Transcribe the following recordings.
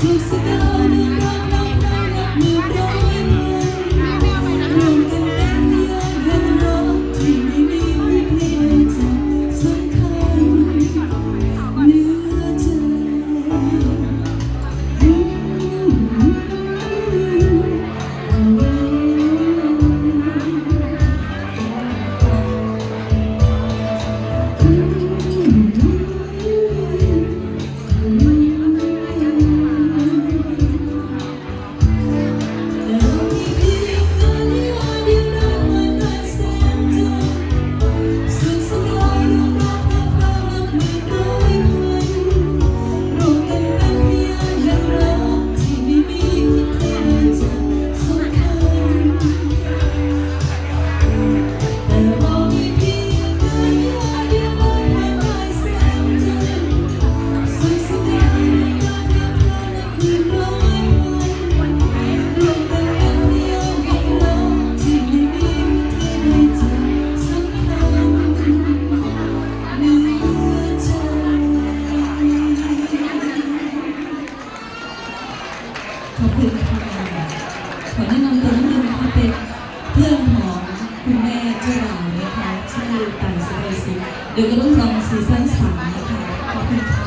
sim, se deu. ดี๋ยวก็ต้องทำซีซั่นสามนะคะขอบคุณค่ะ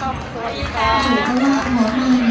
ขอบคุณค่ะขอบคุณค่ะ